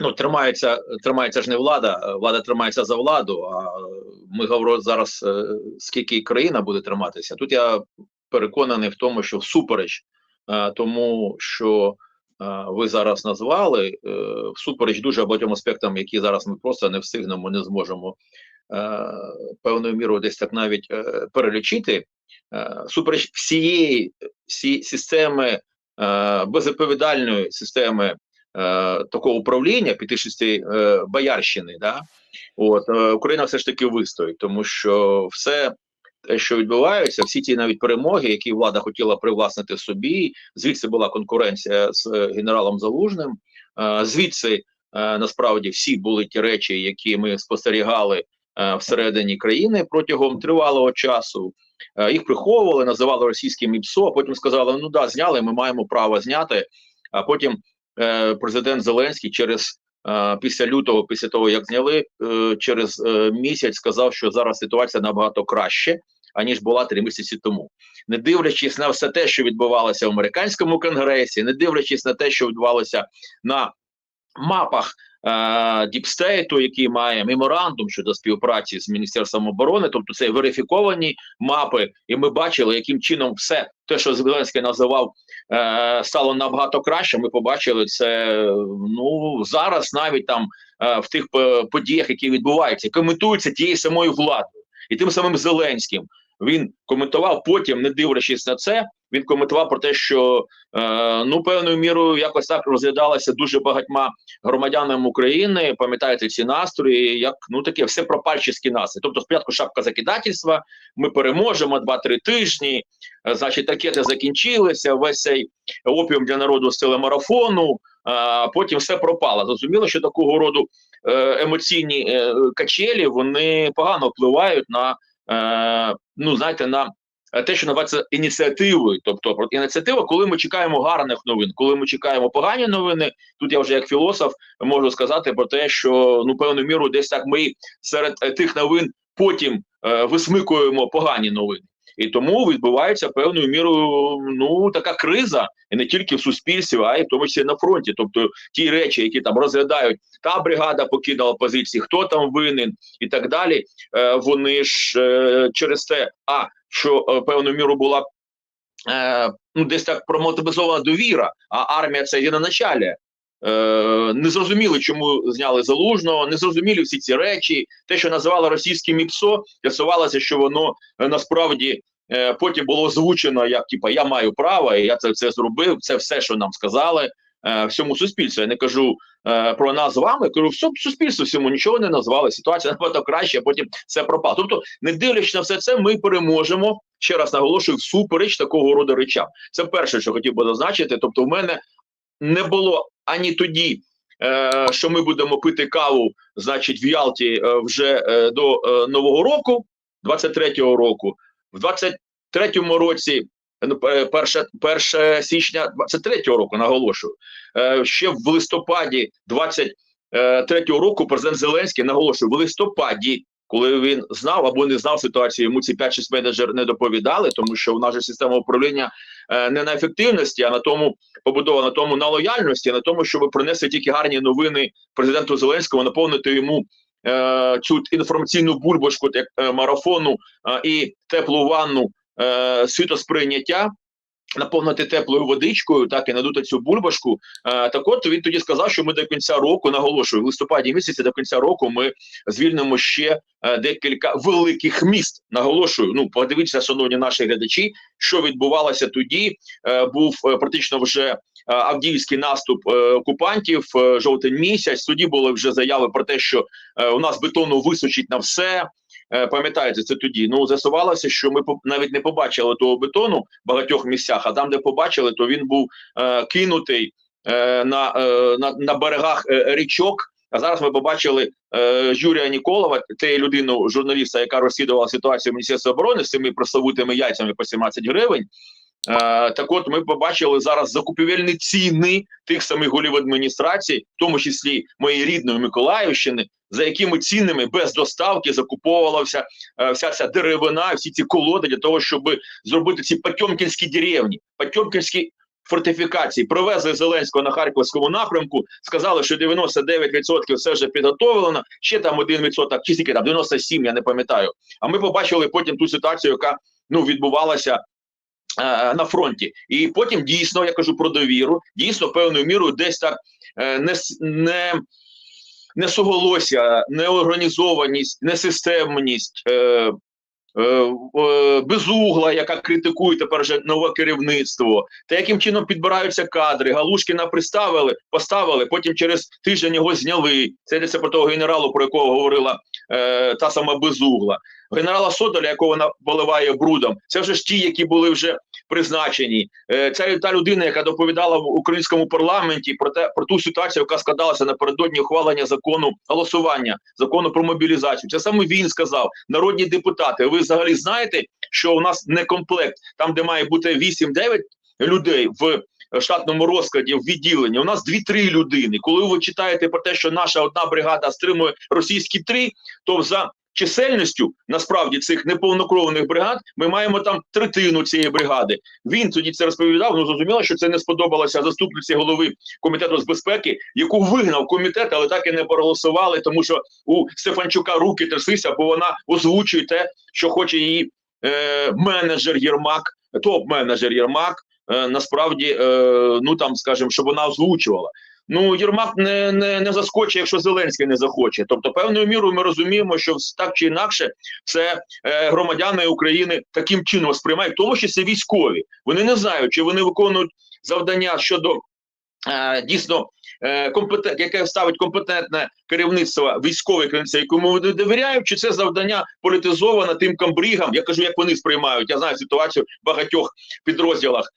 Ну, тримається, тримається ж не влада, е, влада тримається за владу. А ми говоримо зараз, е, скільки країна буде триматися. Тут я переконаний в тому, що всупереч е, тому, що ви зараз назвали, всупереч дуже багатьом аспектам, які зараз ми просто не встигнемо, не зможемо певною мірою десь так навіть перелічити. Супереч всієї всі системи безвідповідальної системи такого управління 5-6 е, боярщини, да, от, е, Україна все ж таки вистоїть, тому що все те, що відбувається, всі ті навіть перемоги, які влада хотіла привласнити собі, звідси була конкуренція з е, генералом Залужним, е, звідси е, насправді всі були ті речі, які ми спостерігали е, всередині країни протягом тривалого часу. Е, Їх приховували, називали російським ІПСО, а потім сказали: ну да, зняли, ми маємо право зняти. А потім е, президент Зеленський через е, після лютого, після того як зняли, е, через е, місяць сказав, що зараз ситуація набагато краще, аніж була три місяці тому. Не дивлячись на все те, що відбувалося в американському конгресі, не дивлячись на те, що відбувалося на мапах е, Діпстейту, який має меморандум щодо співпраці з міністерством оборони, тобто це верифіковані мапи, і ми бачили, яким чином все те, що Зеленський називав, е, стало набагато краще. Ми побачили це ну зараз, навіть там е, в тих подіях, які відбуваються, коментуються тією самою владою і тим самим Зеленським. Він коментував потім, не дивлячись на це, він коментував про те, що е, ну певною мірою якось так розглядалося дуже багатьма громадянам України. Пам'ятаєте ці настрої, як ну таке все пропальчиські настрої. Тобто, спочатку шапка закидательства, ми переможемо два-три тижні. е, Значить, ракети закінчилися. Весь цей опіум для народу з телемарафону. А потім все пропало. Зрозуміло, що такого роду е, емоційні е, качелі вони погано впливають на е, ну знаєте, на е, те, що називається ініціативою. Тобто ініціатива, коли ми чекаємо гарних новин, коли ми чекаємо погані новини. Тут я вже як філософ можу сказати про те, що ну певною мірою десь так ми серед е, тих новин потім е, висмикуємо погані новини. І тому відбувається певною мірою ну така криза, і не тільки в суспільстві, а й в тому числі на фронті. Тобто ті речі, які там розглядають, та бригада покинула позиції, хто там винен і так далі. Е, вони ж е, через те, а що е, певною мірою була е, ну десь так промотивізована довіра, а армія це є на началі. Е, не зрозуміли, чому зняли залужного, не зрозуміли всі ці речі. Те, що називали російським ІПСО, з'ясувалося, що воно насправді потім було озвучено як типа я маю право, і я це, це зробив. Це все, що нам сказали всьому суспільству. Я не кажу е, про нас з вами, кажу все суспільству всьому нічого не назвали. Ситуація набагато краще, а потім все пропало. Тобто, не дивлячись на все це, ми переможемо. Ще раз наголошую, всупереч такого роду речам. Це перше, що хотів би зазначити. Тобто, в мене не було ані тоді, е, що ми будемо пити каву, значить, в Ялті е, вже е, до е, Нового року, 23-го року, в 23-му році. Ну, е, Перше, 1 січня 23-го року наголошую. Е, ще в листопаді 23-го року президент Зеленський наголошую, в листопаді, коли він знав або не знав ситуацію, йому ці 5-6 менеджер не доповідали, тому що у нас система управління е, не на ефективності, а на тому побудована на тому на лояльності, на тому, щоб принесли тільки гарні новини президенту Зеленському, наповнити йому е, цю інформаційну бульбашку як е, марафону е, і теплу ванну е, світосприйняття. Наповнити теплою водичкою, так і надути цю бульбашку. Е, так от він тоді сказав, що ми до кінця року наголошую в листопаді місяці до кінця року ми звільнимо ще е, декілька великих міст. Наголошую. Ну подивіться, шановні наші глядачі, що відбувалося тоді. Е, був е, практично вже Авдіївський наступ окупантів, жовтень місяць. Тоді були вже заяви про те, що у нас бетону височить на все. Е, Пам'ятаєте, це тоді. Ну з'ясувалося, що ми навіть не побачили того бетону в багатьох місцях. А там, де побачили, то він був е, кинутий е, на, на, на берегах річок А зараз ми побачили е, Юрія Ніколова, те людину, журналіста, яка розслідувала ситуацію в Міністерстві оборони з цими прословутими яйцями по 17 гривень. Е, так от ми побачили зараз закупівельні ціни тих самих голів адміністрації, в тому числі моєї рідної Миколаївщини, за якими цінами без доставки закуповувалася е, вся ця деревина, всі ці колоди для того, щоб зробити ці Потьомкінські деревні, Потьомкінські фортифікації. Привезли Зеленського на Харківському напрямку, сказали, що 99% все вже підготовлено, ще там 1%, чи скільки там 97%, я не пам'ятаю. А ми побачили потім ту ситуацію, яка ну відбувалася. Е, На фронті, і потім дійсно я кажу про довіру. Дійсно, певною мірою десь так е, не не несуголосся, неорганізованість, несистемність, е, безугла, яка критикує тепер вже нове керівництво, та яким чином підбираються кадри. Галушкіна приставили, поставили, потім через тиждень його зняли. Це йдеться про того генералу, про якого говорила е, та сама безугла. Генерала Содоля, якого вона поливає брудом, це вже ж ті, які були вже призначені. Це та людина, яка доповідала в українському парламенті про те про ту ситуацію, яка складалася напередодні ухвалення закону голосування, закону про мобілізацію. Це саме він сказав. Народні депутати. Ви взагалі знаєте, що у нас не комплект, там де має бути 8-9 людей в. Штатному розкладі в відділенні у нас 2-3 людини. Коли ви читаєте про те, що наша одна бригада стримує російські три, то за чисельністю насправді цих неповнокровних бригад ми маємо там третину цієї бригади. Він тоді це розповідав. Ну зрозуміло, що це не сподобалося заступниці голови комітету з безпеки, яку вигнав комітет, але так і не проголосували, тому що у Стефанчука руки тряслися, бо вона озвучує те, що хоче її е, менеджер Єрмак, топ-менеджер Єрмак. Е, насправді, е, ну там скажімо, щоб вона озвучувала. Ну, Єрмак не, не, не заскочить, якщо Зеленський не захоче. Тобто, певною мірою ми розуміємо, що так чи інакше це е, громадяни України таким чином сприймають, в тому числі військові. Вони не знають, чи вони виконують завдання щодо е, дійсно е, компетент, яке ставить компетентне керівництво військове керівництво, якому вони довіряють, чи це завдання політизоване тим камбрігам. Я кажу, як вони сприймають. Я знаю ситуацію в багатьох підрозділах.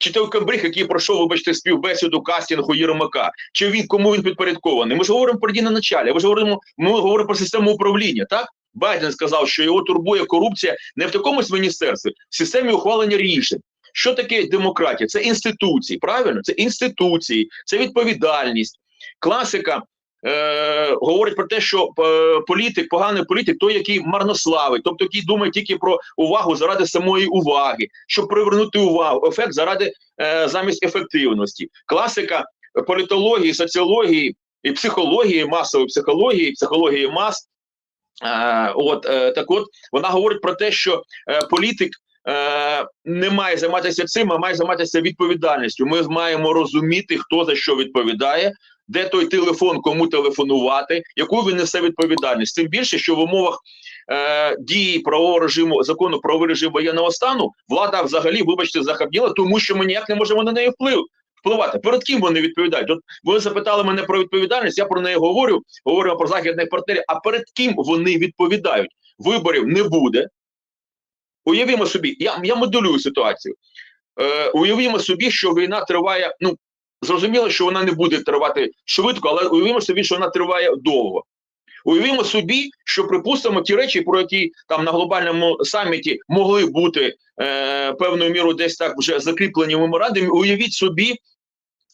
Чи той камбриг, який пройшов, вибачте, співбесіду кастингу Єрмака, чи він кому він підпорядкований? Ми ж говоримо про дії на ми ж говоримо, ми говоримо про систему управління. Так Байден сказав, що його турбує корупція не в такомусь міністерстві, в системі ухвалення рішень. Що таке демократія? Це інституції, правильно? Це інституції, це відповідальність. Класика е, говорить про те, що е, політик, поганий політик, той, який марнославить, тобто який думає тільки про увагу заради самої уваги, щоб привернути увагу, ефект заради е, замість ефективності. Класика політології, соціології і психології, масової психології, психології мас. Е, от е, так, от вона говорить про те, що е, політик е, не має займатися цим, а має займатися відповідальністю. Ми маємо розуміти, хто за що відповідає, де той телефон, кому телефонувати, яку він несе відповідальність. Тим більше, що в умовах е, дії правового режиму закону про режим воєнного стану влада взагалі, вибачте, захабніла, тому що ми ніяк не можемо на неї вплив. Впливати перед ким вони відповідають? От ви запитали мене про відповідальність. Я про неї говорю. Говоримо про західних партнерів. А перед ким вони відповідають? Виборів не буде. Уявімо собі, я я моделюю ситуацію. Е, Уявімо собі, що війна триває. Ну зрозуміло, що вона не буде тривати швидко, але уявімо собі, що вона триває довго. Уявімо собі, що припустимо ті речі, про які там на глобальному саміті могли бути е, певною мірою десь так вже закріплені меморандумі. Уявіть собі,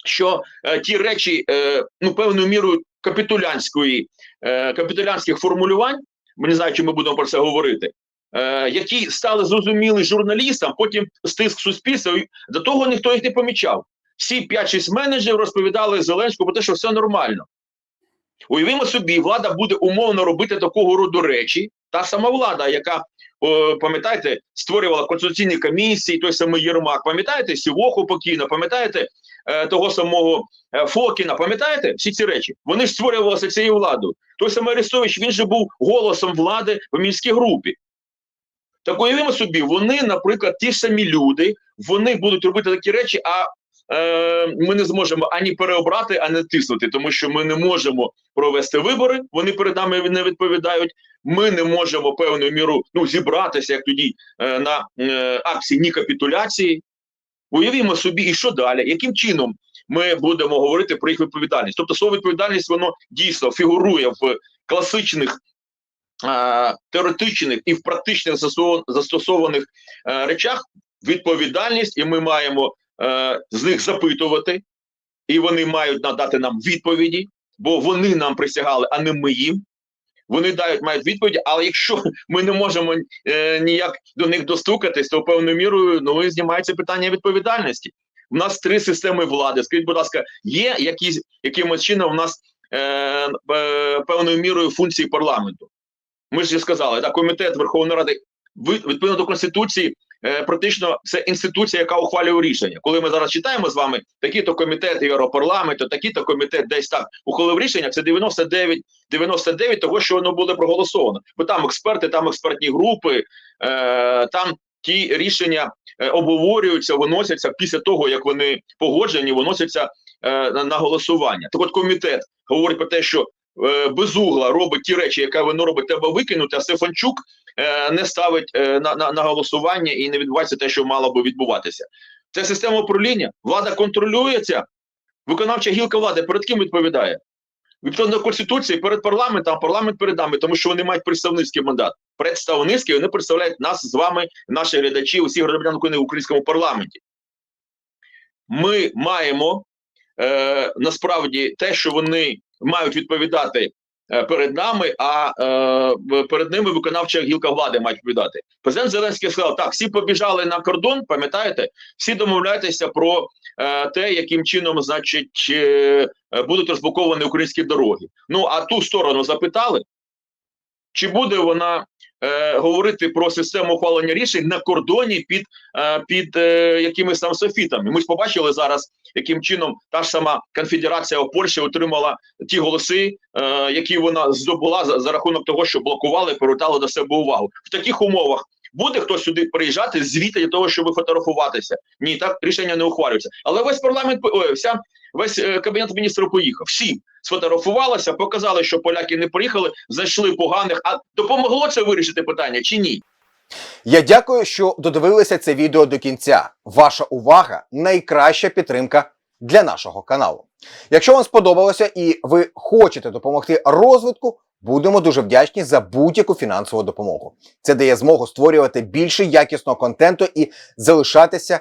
що е, ті речі, е, ну певною мірою капітулянської е, капітулянських формулювань, ми не знаю, чи ми будемо про це говорити. Е, які стали зрозумілі журналістам, потім стиск суспільства, до того ніхто їх не помічав. Всі 5-6 менеджерів розповідали Зеленському про те, що все нормально. Уявімо собі, влада буде умовно робити такого роду речі. Та сама влада, яка, пам'ятаєте, створювала конституційні комісії, той самий Єрмак, пам'ятаєте, Сівоху покійно, пам'ятаєте е, того самого е, Фокіна, пам'ятаєте всі ці речі? Вони ж створювалися цією владою. Той самий Арестович, він же був голосом влади в мінській групі. Так уявімо собі, вони, наприклад, ті самі люди, вони будуть робити такі речі, а е, ми не зможемо ані переобрати, ані тиснути, тому що ми не можемо провести вибори. Вони перед нами не відповідають. Ми не можемо певною міру ну зібратися, як тоді е, на е, акції ні капітуляції. Уявімо собі, і що далі? Яким чином ми будемо говорити про їх відповідальність. Тобто, слово відповідальність воно дійсно фігурує в класичних. е, Теоретичних і в практичних застосов- застосованих е, речах відповідальність, і ми маємо е, з них запитувати, і вони мають надати нам відповіді, бо вони нам присягали, а не ми їм. Вони дають мають відповіді, але якщо ми не можемо е, ніяк до них достукатись, то певною мірою ну знімається питання відповідальності. У нас три системи влади. Скажіть, будь ласка, є якісь якимось чином у нас е, е, певною мірою функції парламенту? Ми ж сказали, так, комітет Верховної Ради відповідно до конституції. Е, Практично це інституція, яка ухвалює рішення. Коли ми зараз читаємо з вами такі-то комітети Європарламенту, такі-то комітет десь так ухвалив рішення, це 99 99 того, що воно буде проголосовано. Бо там експерти, там експертні групи, е, там ті рішення е, обговорюються, виносяться після того, як вони погоджені, виносяться на, голосування. Так от комітет говорить про те, що безугла робить ті речі, які воно робить, треба викинути, а Стефанчук не ставить е, на, на, на голосування і не відбувається те, що мало би відбуватися. Це система управління, влада контролюється, виконавча гілка влади перед ким відповідає? Відповідно Конституції перед парламентом, а парламент перед нами, тому що вони мають представницький мандат. Представницький вони представляють нас з вами, наші глядачі, усіх громадян України в українському парламенті. Ми маємо е, насправді те, що вони мають відповідати е, перед нами, а е, перед ними виконавча гілка влади має відповідати. Президент Зеленський сказав: так, всі побіжали на кордон, пам'ятаєте, всі домовляйтеся про е, те, яким чином, значить, е, е, будуть розблоковані українські дороги. Ну а ту сторону запитали, чи буде вона е, говорити про систему ухвалення рішень на кордоні під, е, під е, якимись там софітами? Ми ж побачили зараз, яким чином та ж сама конфедерація у Польщі отримала ті голоси, е, які вона здобула за, за рахунок того, що блокували, привертали до себе увагу. В таких умовах буде хтось сюди приїжджати звідти для того, щоб фотографуватися. Ні, так рішення не ухвалюється. Але весь парламент ой, вся весь е, кабінет міністрів поїхав. Всі сфотографувалися, показали, що поляки не приїхали, знайшли поганих. А допомогло це вирішити питання чи ні? Я дякую, що додивилися це відео до кінця. Ваша увага найкраща підтримка для нашого каналу. Якщо вам сподобалося і ви хочете допомогти розвитку, будемо дуже вдячні за будь-яку фінансову допомогу. Це дає змогу створювати більше якісного контенту і залишатися